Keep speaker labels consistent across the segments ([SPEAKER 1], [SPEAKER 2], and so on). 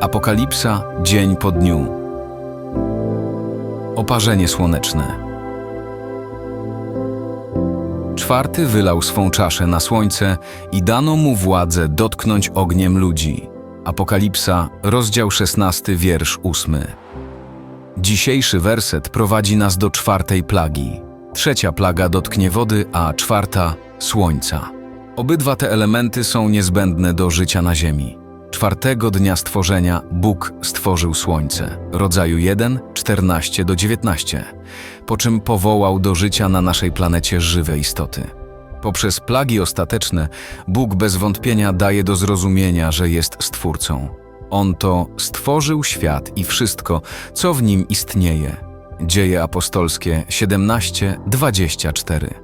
[SPEAKER 1] Apokalipsa dzień po dniu. Oparzenie słoneczne. Czwarty wylał swą czaszę na słońce i dano mu władzę dotknąć ogniem ludzi. Apokalipsa, rozdział 16, wiersz 8. Dzisiejszy werset prowadzi nas do czwartej plagi. Trzecia plaga dotknie wody, a czwarta słońca. Obydwa te elementy są niezbędne do życia na Ziemi. Czwartego dnia stworzenia Bóg stworzył słońce, rodzaju 1, 14 do 19, po czym powołał do życia na naszej planecie żywe istoty. Poprzez plagi ostateczne Bóg bez wątpienia daje do zrozumienia, że jest Stwórcą. On to stworzył świat i wszystko, co w nim istnieje. Dzieje apostolskie 17:24.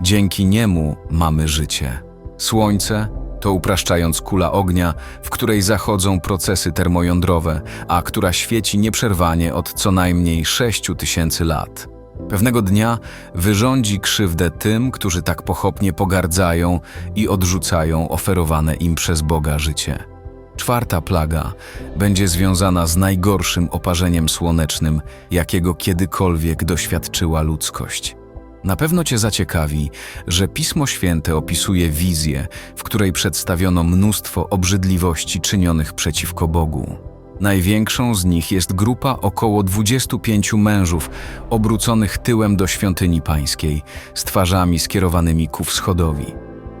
[SPEAKER 1] Dzięki niemu mamy życie. Słońce to upraszczając kula ognia, w której zachodzą procesy termojądrowe, a która świeci nieprzerwanie od co najmniej 6 tysięcy lat. Pewnego dnia wyrządzi krzywdę tym, którzy tak pochopnie pogardzają i odrzucają oferowane im przez Boga życie. Czwarta plaga będzie związana z najgorszym oparzeniem słonecznym, jakiego kiedykolwiek doświadczyła ludzkość. Na pewno Cię zaciekawi, że Pismo Święte opisuje wizję, w której przedstawiono mnóstwo obrzydliwości czynionych przeciwko Bogu. Największą z nich jest grupa około 25 mężów obróconych tyłem do świątyni pańskiej, z twarzami skierowanymi ku wschodowi.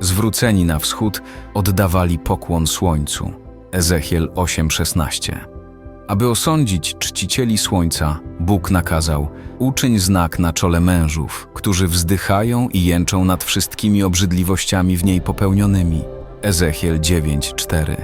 [SPEAKER 1] Zwróceni na wschód, oddawali pokłon słońcu. Ezechiel 8:16. Aby osądzić czcicieli słońca, Bóg nakazał: Uczyń znak na czole mężów, którzy wzdychają i jęczą nad wszystkimi obrzydliwościami w niej popełnionymi. Ezechiel 9:4.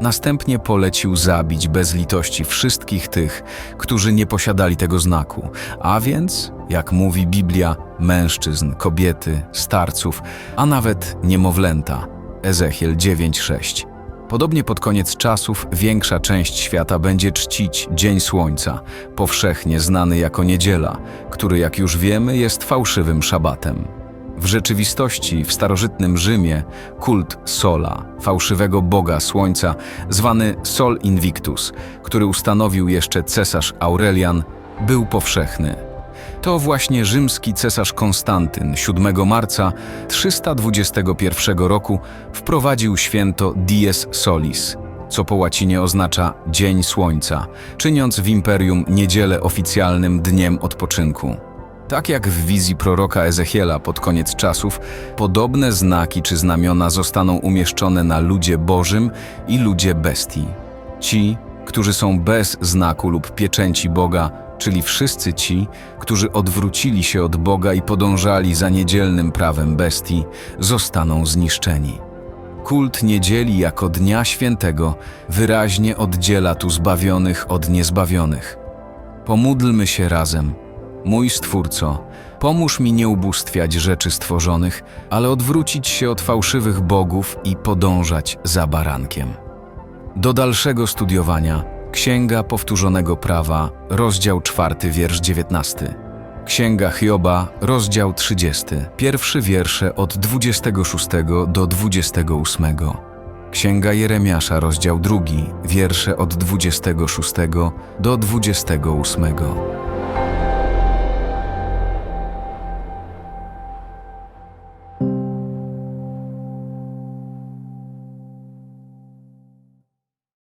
[SPEAKER 1] Następnie polecił zabić bez litości wszystkich tych, którzy nie posiadali tego znaku, a więc, jak mówi Biblia, mężczyzn, kobiety, starców, a nawet niemowlęta. Ezechiel 9:6. Podobnie pod koniec czasów większa część świata będzie czcić Dzień Słońca, powszechnie znany jako niedziela, który, jak już wiemy, jest fałszywym szabatem. W rzeczywistości w starożytnym Rzymie kult Sola, fałszywego boga słońca, zwany Sol Invictus, który ustanowił jeszcze cesarz Aurelian, był powszechny. To właśnie rzymski cesarz Konstantyn 7 marca 321 roku wprowadził święto Dies Solis, co po łacinie oznacza Dzień Słońca, czyniąc w imperium niedzielę oficjalnym dniem odpoczynku. Tak jak w wizji proroka Ezechiela pod koniec czasów, podobne znaki czy znamiona zostaną umieszczone na ludzie Bożym i ludzie bestii. Ci, którzy są bez znaku lub pieczęci Boga, czyli wszyscy ci, którzy odwrócili się od Boga i podążali za niedzielnym prawem bestii, zostaną zniszczeni. Kult niedzieli jako Dnia Świętego wyraźnie oddziela tu zbawionych od niezbawionych. Pomódlmy się razem. Mój Stwórco, pomóż mi nie ubóstwiać rzeczy stworzonych, ale odwrócić się od fałszywych bogów i podążać za barankiem. Do dalszego studiowania Księga Powtórzonego Prawa, rozdział 4, wiersz 19. Księga Hioba, rozdział 30, pierwszy wiersze od 26 do 28. Księga Jeremiasza, rozdział 2, wiersze od 26 do 28.